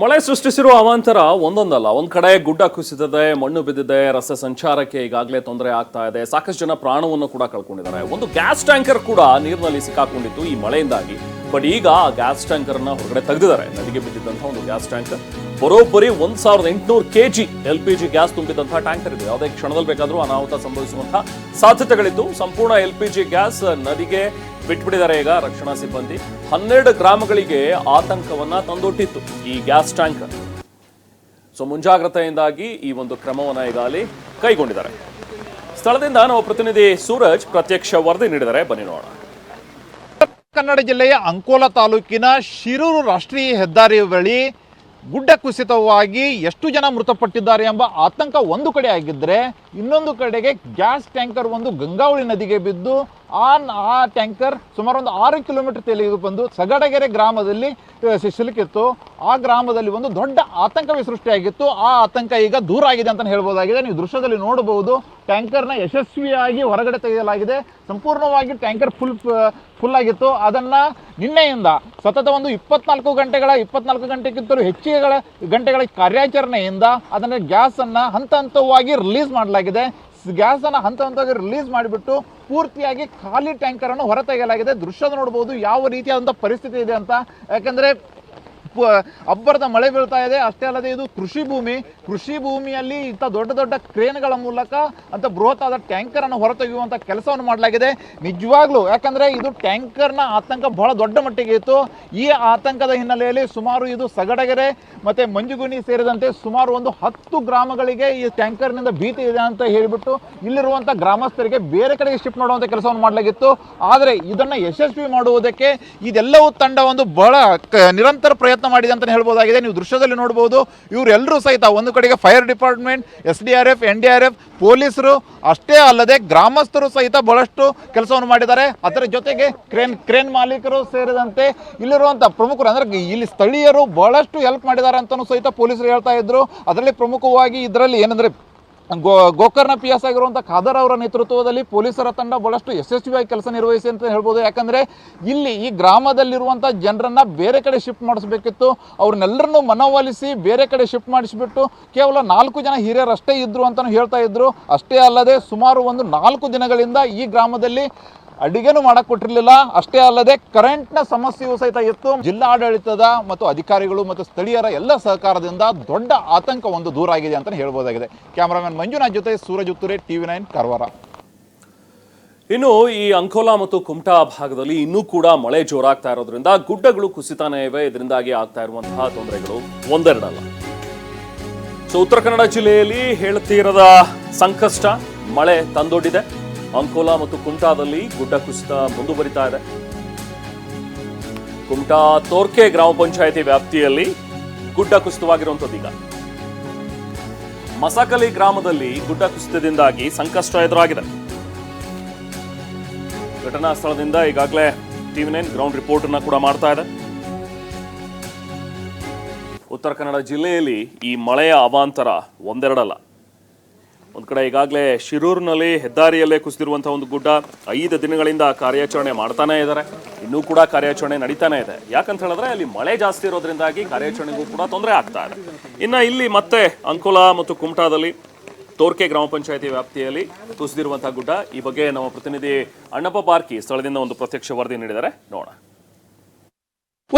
ಮಳೆ ಸೃಷ್ಟಿಸಿರುವ ಅವಾಂತರ ಒಂದೊಂದಲ್ಲ. ಒಂದ್ ಕಡೆ ಗುಡ್ಡ ಕುಸಿದಿದೆ, ಮಣ್ಣು ಬಿದ್ದಿದೆ, ರಸ್ತೆ ಸಂಚಾರಕ್ಕೆ ಈಗಾಗಲೇ ತೊಂದರೆ ಆಗ್ತಾ ಇದೆ. ಸಾಕಷ್ಟು ಜನ ಪ್ರಾಣವನ್ನು ಕೂಡ ಕಳ್ಕೊಂಡಿದ್ದಾರೆ. ಒಂದು ಗ್ಯಾಸ್ ಟ್ಯಾಂಕರ್ ಕೂಡ ನೀರಿನಲ್ಲಿ ಸಿಕ್ಕಾಕೊಂಡಿತ್ತು ಈ ಮಳೆಯಿಂದಾಗಿ. ಬಟ್ ಈಗ ಆ ಗ್ಯಾಸ್ ಟ್ಯಾಂಕರ್ನ ಹೊರಗಡೆ ತೆಗೆದಿದ್ದಾರೆ. ನದಿಗೆ ಬಿದ್ದಿದ್ದಂತಹ ಒಂದು ಗ್ಯಾಸ್ ಟ್ಯಾಂಕರ್. ಬರೋಬ್ಬರಿ ಒಂದ್ ಸಾವಿರದ ಎಂಟುನೂರು KG L P G gas ತುಂಬಿದಂತಹ tanker ಇದೆ. ಯಾವುದೇ ಕ್ಷಣದಲ್ಲಿ ಬೇಕಾದರೂ ಅನಾಹುತ ಸಂಭವಿಸುವಂತಹ ಸಾಧ್ಯತೆಗಳಿದ್ದು, ಸಂಪೂರ್ಣ ಎಲ್ ಪಿ ಜಿ ಗ್ಯಾಸ್ ನದಿಗೆ ಬಿಟ್ಬಿಟ್ಟಿದ್ದಾರೆ ಈಗ ರಕ್ಷಣಾ ಸಿಬ್ಬಂದಿ. ಹನ್ನೆರಡು ಗ್ರಾಮಗಳಿಗೆ ಆತಂಕವನ್ನ ತಂದೊಟ್ಟಿತ್ತು ಈ ಗ್ಯಾಸ್ ಟ್ಯಾಂಕರ್ ಸೊ ಮುಂಜಾಗ್ರತೆಯಿಂದಾಗಿ ಈ ಒಂದು ಕ್ರಮವನ್ನ ಈಗ ಅಲ್ಲಿ ಕೈಗೊಂಡಿದ್ದಾರೆ. ಸ್ಥಳದಿಂದ ನಾವು ಪ್ರತಿನಿಧಿ ಸೂರಜ್ ಪ್ರತ್ಯಕ್ಷ ವರದಿ ನೀಡಿದ್ದಾರೆ ಬನ್ನಿ ನೋಡೋಣ. ಕನ್ನಡ ಜಿಲ್ಲೆಯ ಅಂಕೋಲ ತಾಲೂಕಿನ ಶಿರೂರು ರಾಷ್ಟ್ರೀಯ ಹೆದ್ದಾರಿ ಬಳಿ ಗುಡ್ಡ ಕುಸಿತವಾಗಿ ಎಷ್ಟು ಜನ ಮೃತಪಟ್ಟಿದ್ದಾರೆ ಎಂಬ ಆತಂಕ ಒಂದು ಕಡೆ ಆಗಿದ್ದರೆ ಇನ್ನೊಂದು ಕಡೆಗೆ ಗ್ಯಾಸ್ ಟ್ಯಾಂಕರ್ ಒಂದು ಗಂಗಾವಳಿ ನದಿಗೆ ಬಿದ್ದು ಆ ಆ ಟ್ಯಾಂಕರ್ ಸುಮಾರು ಒಂದು ಆರು ಕಿಲೋಮೀಟರ್ ತೆಲಿಗೆ ಬಂದು ಸಗಡಗೆರೆ ಗ್ರಾಮದಲ್ಲಿ ಸಿಲುಕಿತ್ತು ಆ ಗ್ರಾಮದಲ್ಲಿ ಒಂದು ದೊಡ್ಡ ಆತಂಕವೇ ಸೃಷ್ಟಿಯಾಗಿತ್ತು. ಆ ಆತಂಕ ಈಗ ದೂರ ಆಗಿದೆ ಅಂತ ಹೇಳ್ಬೋದಾಗಿದೆ. ನೀವು ದೃಶ್ಯದಲ್ಲಿ ನೋಡಬಹುದು, ಟ್ಯಾಂಕರ್ನ ಯಶಸ್ವಿಯಾಗಿ ಹೊರಗಡೆ ತೆಗೆಯಲಾಗಿದೆ. ಸಂಪೂರ್ಣವಾಗಿ ಟ್ಯಾಂಕರ್ ಫುಲ್ ಫುಲ್ ಆಗಿತ್ತು. ಅದನ್ನ ನಿನ್ನೆಯಿಂದ ಸತತ ಒಂದು ಇಪ್ಪತ್ನಾಲ್ಕು ಗಂಟೆಗಳ, ಇಪ್ಪತ್ನಾಲ್ಕು ಗಂಟೆಗಿಂತಲೂ ಹೆಚ್ಚಿಗೆಗಳ, ಗಂಟೆಗಳ ಕಾರ್ಯಾಚರಣೆಯಿಂದ ಅದನ್ನು ಗ್ಯಾಸನ್ನು ಹಂತ ಹಂತವಾಗಿ ರಿಲೀಸ್ ಮಾಡಲಾಗಿದೆ. ಗ್ಯಾಸ್ ಅನ್ನ ಹಂತ ಹಂತವಾಗಿ ರಿಲೀಸ್ ಮಾಡಿಬಿಟ್ಟು ಪೂರ್ತಿಯಾಗಿ ಖಾಲಿ ಟ್ಯಾಂಕರ್ ಅನ್ನು ಹೊರತೆಗೆಯಲಾಗಿದೆ. ದೃಶ್ಯದ ನೋಡಬಹುದು ಯಾವ ರೀತಿಯಾದಂಥ ಪರಿಸ್ಥಿತಿ ಇದೆ ಅಂತ. ಯಾಕಂದ್ರೆ ಅಬ್ಬರದ ಮಳೆ ಬೀಳ್ತಾ ಇದೆ. ಅಷ್ಟೇ ಅಲ್ಲದೆ ಇದು ಕೃಷಿ ಭೂಮಿ. ಕೃಷಿ ಭೂಮಿಯಲ್ಲಿ ಇಂಥ ದೊಡ್ಡ ದೊಡ್ಡ ಕ್ರೇನ್ಗಳ ಮೂಲಕ ಅಂತ ಬೃಹತ್ ಆದ ಟ್ಯಾಂಕರ್ ಅನ್ನು ಹೊರತೆಗೆಯುವಂತ ಕೆಲಸವನ್ನು ಮಾಡಲಾಗಿದೆ. ನಿಜವಾಗ್ಲೂ, ಯಾಕಂದ್ರೆ ಇದು ಟ್ಯಾಂಕರ್ನ ಆತಂಕ ಬಹಳ ದೊಡ್ಡ ಮಟ್ಟಿಗೆ ಇತ್ತು. ಈ ಆತಂಕದ ಹಿನ್ನೆಲೆಯಲ್ಲಿ ಸುಮಾರು ಇದು ಸಗಡಗೆರೆ ಮತ್ತೆ ಮಂಜುಗುನಿ ಸೇರಿದಂತೆ ಸುಮಾರು ಒಂದು ಹತ್ತು ಗ್ರಾಮಗಳಿಗೆ ಈ ಟ್ಯಾಂಕರ್ನಿಂದ ಭೀತಿ ಇದೆ ಅಂತ ಹೇಳಿಬಿಟ್ಟು ಇಲ್ಲಿರುವಂತ ಗ್ರಾಮಸ್ಥರಿಗೆ ಬೇರೆ ಕಡೆಗೆ ಶಿಫ್ಟ್ ಮಾಡುವಂತ ಕೆಲಸವನ್ನು ಮಾಡಲಾಗಿತ್ತು. ಆದರೆ ಇದನ್ನ ಯಶಸ್ವಿ ಮಾಡುವುದಕ್ಕೆ ಇದೆಲ್ಲವೂ ತಂಡ ಒಂದು ಬಹಳ ನಿರಂತರ ಪ್ರಯತ್ನ ಮಾಡಿದೆ ಅಂತಲೇ ಹೇಳ್ಬೋದಾಗಿದೆ. ನೀವು ದೃಶ್ಯದಲ್ಲಿ ನೋಡಬಹುದು ಇವರೆಲ್ಲರೂ ಸಹಿತ ಒಂದು ಕಡೆಗೆ fire department, S D R F, N D R F, ಪೊಲೀಸರು, ಅಷ್ಟೇ ಅಲ್ಲದೆ ಗ್ರಾಮಸ್ಥರು ಸಹಿತ ಬಹಳಷ್ಟು ಕೆಲಸವನ್ನು ಮಾಡಿದ್ದಾರೆ. ಅದರ ಜೊತೆಗೆ ಕ್ರೇನ್ ಕ್ರೇನ್ ಮಾಲೀಕರು ಸೇರಿದಂತೆ ಇಲ್ಲಿರುವಂಥ ಪ್ರಮುಖರು, ಅಂದ್ರೆ ಇಲ್ಲಿ ಸ್ಥಳೀಯರು ಬಹಳಷ್ಟು ಹೆಲ್ಪ್ ಮಾಡಿದ್ದಾರೆ ಅಂತಲೂ ಸಹಿತ ಪೊಲೀಸರು ಹೇಳ್ತಾ ಇದ್ರು. ಅದರಲ್ಲಿ ಪ್ರಮುಖವಾಗಿ ಇದರಲ್ಲಿ ಏನಂದ್ರೆ ಗೋ, ಗೋಕರ್ಣ ಪಿ ಎಸ್ ಆಗಿರುವಂಥ ಖಾದರ್ ಅವರ ನೇತೃತ್ವದಲ್ಲಿ ಪೊಲೀಸರ ತಂಡ ಬಹಳಷ್ಟು ಯಶಸ್ವಿಯಾಗಿ ಕೆಲಸ ನಿರ್ವಹಿಸಿ ಅಂತ ಹೇಳ್ಬೋದು. ಯಾಕಂದರೆ ಇಲ್ಲಿ ಈ ಗ್ರಾಮದಲ್ಲಿರುವಂಥ ಜನರನ್ನು ಬೇರೆ ಕಡೆ ಶಿಫ್ಟ್ ಮಾಡಿಸ್ಬೇಕಿತ್ತು. ಅವ್ರನ್ನೆಲ್ಲರನ್ನೂ ಮನವೊಲಿಸಿ ಬೇರೆ ಕಡೆ ಶಿಫ್ಟ್ ಮಾಡಿಸಿಬಿಟ್ಟು ಕೇವಲ ನಾಲ್ಕು ಜನ ಹಿರಿಯರಷ್ಟೇ ಇದ್ದರು ಅಂತಲೂ ಹೇಳ್ತಾ ಇದ್ದರು ಅಷ್ಟೇ ಅಲ್ಲದೆ ಸುಮಾರು ಒಂದು ನಾಲ್ಕು ದಿನಗಳಿಂದ ಈ ಗ್ರಾಮದಲ್ಲಿ ಅಡಿಗೆನೂ ಮಾಡಕ್ ಕೊಟ್ಟಿರಲಿಲ್ಲ. ಅಷ್ಟೇ ಅಲ್ಲದೆ ಕರೆಂಟ್ನ ಸಮಸ್ಯೆಯೂ ಸಹಿತ ಇತ್ತು. ಜಿಲ್ಲಾಡಳಿತದ ಮತ್ತು ಅಧಿಕಾರಿಗಳು ಮತ್ತು ಸ್ಥಳೀಯರ ಎಲ್ಲ ಸಹಕಾರದಿಂದ ದೊಡ್ಡ ಆತಂಕ ಒಂದು ದೂರ ಆಗಿದೆ ಅಂತ ಹೇಳ್ಬೋದಾಗಿದೆ. ಕ್ಯಾಮರಾಮನ್ ಮಂಜುನಾಥ್ ಜೊತೆ ಸೂರಜ್ ಉತ್ತುರೆ, ಟಿವಿ ನೈನ್, ಕಾರವಾರ. ಇನ್ನು ಈ ಅಂಕೋಲಾ ಮತ್ತು ಕುಮಟಾ ಭಾಗದಲ್ಲಿ ಇನ್ನೂ ಕೂಡ ಮಳೆ ಜೋರಾಗ್ತಾ ಇರೋದ್ರಿಂದ ಗುಡ್ಡಗಳು ಕುಸಿತಾನೇ ಇವೆ. ಇದರಿಂದಾಗಿ ಆಗ್ತಾ ಇರುವಂತಹ ತೊಂದರೆಗಳು ಒಂದೆರಡಲ್ಲ. ಸೊ, ಉತ್ತರ ಕನ್ನಡ ಜಿಲ್ಲೆಯಲ್ಲಿ ಹೇಳ್ತೀರದ ಸಂಕಷ್ಟ, ಮಳೆ ತಂದೊಡ್ಡಿದೆ. ಅಂಕೋಲಾ ಮತ್ತು ಕುಮಟಾದಲ್ಲಿ ಗುಡ್ಡ ಕುಸಿತ ಮುಂದುವರಿತಾ ಇದೆ. ಕುಮಟಾ ತೋರ್ಕೆ ಗ್ರಾಮ ಪಂಚಾಯಿತಿ ವ್ಯಾಪ್ತಿಯಲ್ಲಿ ಗುಡ್ಡ ಕುಸಿತವಾಗಿರುವಂಥದ್ದು ಈಗ. ಮಸಕಲಿ ಗ್ರಾಮದಲ್ಲಿ ಗುಡ್ಡ ಕುಸಿತದಿಂದಾಗಿ ಸಂಕಷ್ಟ ಎದುರಾಗಿದೆ. ಘಟನಾ ಸ್ಥಳದಿಂದ ಈಗಾಗಲೇ ಟಿವಿ ನೈನ್ ಗ್ರೌಂಡ್ ರಿಪೋರ್ಟ್ ಅನ್ನ ಕೂಡ ಮಾಡ್ತಾ ಇದೆ. ಉತ್ತರ ಕನ್ನಡ ಜಿಲ್ಲೆಯಲ್ಲಿ ಈ ಮಳೆಯ ಅವಾಂತರ ಒಂದೆರಡಲ್ಲ. ಒಂದು ಕಡೆ ಈಗಾಗಲೇ ಶಿರೂರಿನಲ್ಲಿ ಹೆದ್ದಾರಿಯಲ್ಲೇ ಕುಸಿದಿರುವಂಥ ಒಂದು ಗುಡ್ಡ ಐದು ದಿನಗಳಿಂದ ಕಾರ್ಯಾಚರಣೆ ಮಾಡ್ತಾನೇ ಇದ್ದಾರೆ ಇನ್ನೂ ಕೂಡ ಕಾರ್ಯಾಚರಣೆ ನಡೀತಾನೆ ಇದೆ. ಯಾಕಂತ ಹೇಳಿದ್ರೆ ಅಲ್ಲಿ ಮಳೆ ಜಾಸ್ತಿ ಇರೋದ್ರಿಂದಾಗಿ ಕಾರ್ಯಾಚರಣೆಗೂ ಕೂಡ ತೊಂದರೆ ಆಗ್ತಾ ಇದೆ. ಇನ್ನು ಇಲ್ಲಿ ಮತ್ತೆ ಅಂಕೋಲಾ ಮತ್ತು ಕುಮಟಾದಲ್ಲಿ ತೋರ್ಕೆ ಗ್ರಾಮ ಪಂಚಾಯತಿ ವ್ಯಾಪ್ತಿಯಲ್ಲಿ ಕುಸಿದಿರುವಂತಹ ಗುಡ್ಡ. ಈ ಬಗ್ಗೆ ನಮ್ಮ ಪ್ರತಿನಿಧಿ ಅಣ್ಣಪ್ಪ ಪಾರ್ಕಿ ಸ್ಥಳದಿಂದ ಒಂದು ಪ್ರತ್ಯಕ್ಷ ವರದಿ ನೀಡಿದ್ದಾರೆ. ನೋಡೋಣ.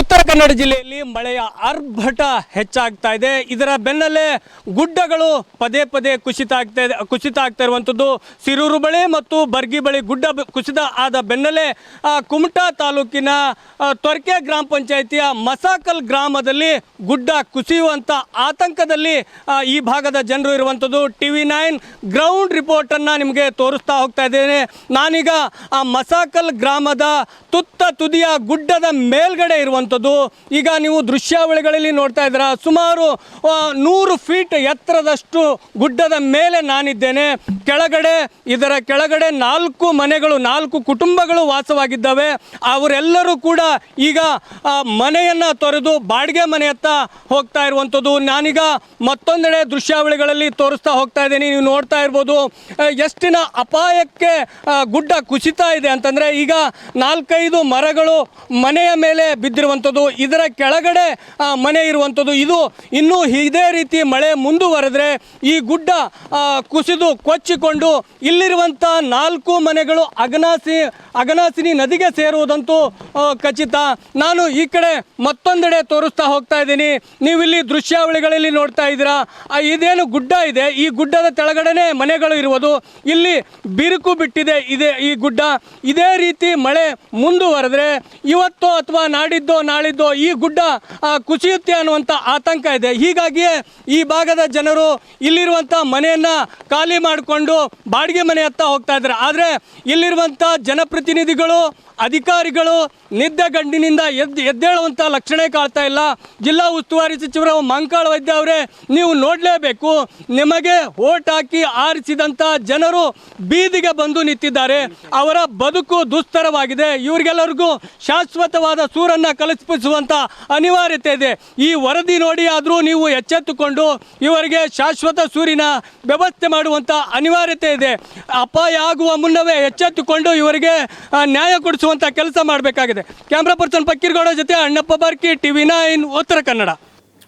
ಉತ್ತರ ಕನ್ನಡ ಜಿಲ್ಲೆಯಲ್ಲಿ ಮಳೆಯ ಆರ್ಭಟ ಹೆಚ್ಚಾಗ್ತಾ ಇದೆ. ಇದರ ಬೆನ್ನಲ್ಲೇ ಗುಡ್ಡಗಳು ಪದೇ ಪದೇ ಕುಸಿತ ಆಗ್ತಾ ಇದೆ, ಕುಸಿತ ಆಗ್ತಾ ಇರುವಂಥದ್ದು ಸಿರೂರು ಬಳಿ ಮತ್ತು ಬರ್ಗಿ ಬಳಿ ಗುಡ್ಡ ಕುಸಿತ ಆದ ಬೆನ್ನಲ್ಲೇ ಕುಮಟಾ ತಾಲೂಕಿನ ತೊರ್ಕೆ ಗ್ರಾಮ ಪಂಚಾಯಿತಿಯ ಮಸಾಕಲ್ ಗ್ರಾಮದಲ್ಲಿ ಗುಡ್ಡ ಕುಸಿಯುವಂಥ ಆತಂಕದಲ್ಲಿ ಈ ಭಾಗದ ಜನರು ಇರುವಂಥದ್ದು ಟಿ ವಿ ನೈನ್ ಗ್ರೌಂಡ್ ರಿಪೋರ್ಟನ್ನು ನಿಮಗೆ ತೋರಿಸ್ತಾ ಹೋಗ್ತಾ ಇದ್ದೇನೆ. ನಾನೀಗ ಆ ಮಸಾಕಲ್ ಗ್ರಾಮದ ತುತ್ತ ತುದಿಯ ಗುಡ್ಡದ ಮೇಲ್ಗಡೆ ಇರುವಂಥದ್ದು. ಈಗ ನೀವು ದೃಶ್ಯಾವಳಿಗಳಲ್ಲಿ ನೋಡ್ತಾ ಇದ್ದೀರಾ, ಸುಮಾರು ನೂರು ಫೀಟ್ ಎತ್ತರದಷ್ಟು ಗುಡ್ಡದ ಮೇಲೆ ನಾನಿದ್ದೇನೆ. ಕೆಳಗಡೆ, ಇದರ ಕೆಳಗಡೆ ನಾಲ್ಕು ಮನೆಗಳು, ನಾಲ್ಕು ಕುಟುಂಬಗಳು ವಾಸವಾಗಿದ್ದಾವೆ. ಅವರೆಲ್ಲರೂ ಕೂಡ ಈಗ ಮನೆಯನ್ನು ತೊರೆದು ಬಾಡಿಗೆ ಮನೆಯತ್ತ ಹೋಗ್ತಾ ಇರುವಂಥದ್ದು. ನಾನೀಗ ಮತ್ತೊಂದೆಡೆ ದೃಶ್ಯಾವಳಿಗಳಲ್ಲಿ ತೋರಿಸ್ತಾ ಹೋಗ್ತಾ ಇದ್ದೀನಿ. ನೀವು ನೋಡ್ತಾ ಇರ್ಬೋದು ಎಷ್ಟಿನ ಅಪಾಯಕ್ಕೆ ಗುಡ್ಡ ಕುಸಿತಾ ಇದೆ ಅಂತಂದರೆ ಈಗ ನಾಲ್ಕೈದು ಮರಗಳು ಮನೆಯ ಮೇಲೆ ಬಿದ್ದಿರುವಂಥ ಇರುವಂಥದ್ದು ಇದರ ಕೆಳಗಡೆ ಮನೆ ಇರುವಂಥದ್ದು ಇದು ಇನ್ನೂ ಇದೇ ರೀತಿ ಮಳೆ ಮುಂದುವರೆದ್ರೆ ಈ ಗುಡ್ಡ ಕುಸಿದು ಕೊಚ್ಚಿಕೊಂಡು ಇಲ್ಲಿರುವಂಥ ನಾಲ್ಕು ಮನೆಗಳು ಅಗನಾಸಿ, ಅಗನಾಸಿನಿ ನದಿಗೆ ಸೇರುವುದಂತೂ ಖಚಿತ. ನಾನು ಈ ಕಡೆ ಮತ್ತೊಂದೆಡೆ ತೋರಿಸ್ತಾ ಹೋಗ್ತಾ ಇದ್ದೀನಿ. ನೀವು ಇಲ್ಲಿ ದೃಶ್ಯಾವಳಿಗಳಲ್ಲಿ ನೋಡ್ತಾ ಇದ್ದೀರಾ? ಇದೇನು ಗುಡ್ಡ ಇದೆ. ಈ ಗುಡ್ಡದ ಕೆಳಗಡೆನೆ ಮನೆಗಳು ಇರುವುದು. ಇಲ್ಲಿ ಬಿರುಕು ಬಿಟ್ಟಿದೆ ಇದೆ ಈ ಗುಡ್ಡ. ಇದೇ ರೀತಿ ಮಳೆ ಮುಂದುವರೆದ್ರೆ ಇವತ್ತು ಅಥವಾ ನಾಡಿದ್ದೋ ನಾಳಿದ್ದೋ ಈ ಗುಡ್ಡ ಕುಸಿಯುತ್ತೆ ಅನ್ನುವಂಥ ಆತಂಕ ಇದೆ. ಹೀಗಾಗಿಯೇ ಈ ಭಾಗದ ಜನರು ಇಲ್ಲಿರುವಂಥ ಮನೆಯನ್ನ ಖಾಲಿ ಮಾಡಿಕೊಂಡು ಬಾಡಿಗೆ ಮನೆ ಹತ್ತ ಹೋಗ್ತಾ ಇದ್ದಾರೆ. ಆದರೆ ಇಲ್ಲಿರುವಂಥ ಜನಪ್ರತಿನಿಧಿಗಳು, ಅಧಿಕಾರಿಗಳು ನಿದ್ದೆಗಂಡಿನಿಂದ ಎದ್ದು ಎದ್ದೇಳುವಂಥ ಲಕ್ಷಣೆ ಕಾಣ್ತಾ ಇಲ್ಲ. ಜಿಲ್ಲಾ ಉಸ್ತುವಾರಿ ಸಚಿವರು ಮಂಕಾಳ ವೈದ್ಯ ಅವರೇ, ನೀವು ನೋಡಲೇಬೇಕು, ನಿಮಗೆ ಓಟ್ ಹಾಕಿ ಆರಿಸಿದಂಥ ಜನರು ಬೀದಿಗೆ ಬಂದು ನಿಂತಿದ್ದಾರೆ. ಅವರ ಬದುಕು ದುಸ್ತರವಾಗಿದೆ. ಇವರಿಗೆಲ್ಲರಿಗೂ ಶಾಶ್ವತವಾದ ಸೂರನ್ನು ಕಲ್ಪಿಸುವಂಥ ಅನಿವಾರ್ಯತೆ ಇದೆ. ಈ ವರದಿ ನೋಡಿ ಆದರೂ ನೀವು ಎಚ್ಚೆತ್ತುಕೊಂಡು ಇವರಿಗೆ ಶಾಶ್ವತ ಸೂರಿನ ವ್ಯವಸ್ಥೆ ಮಾಡುವಂಥ ಅನಿವಾರ್ಯತೆ ಇದೆ. ಅಪಾಯ ಆಗುವ ಮುನ್ನವೇ ಎಚ್ಚೆತ್ತುಕೊಂಡು ಇವರಿಗೆ ನ್ಯಾಯ ಕೊಡಿಸುವಂಥ ಕೆಲಸ ಮಾಡಬೇಕಾಗಿದೆ. ಕ್ಯಾಮ್ರಾ ಪರ್ಸನ್ ಪಕ್ಕೀರ್ಗೌಡ ಜೊತೆ ಅಣ್ಣಪ್ಪ ಬಾರ್ಕಿ, ಟಿವಿ ನೈನ್, ಉತ್ತರ ಕನ್ನಡ.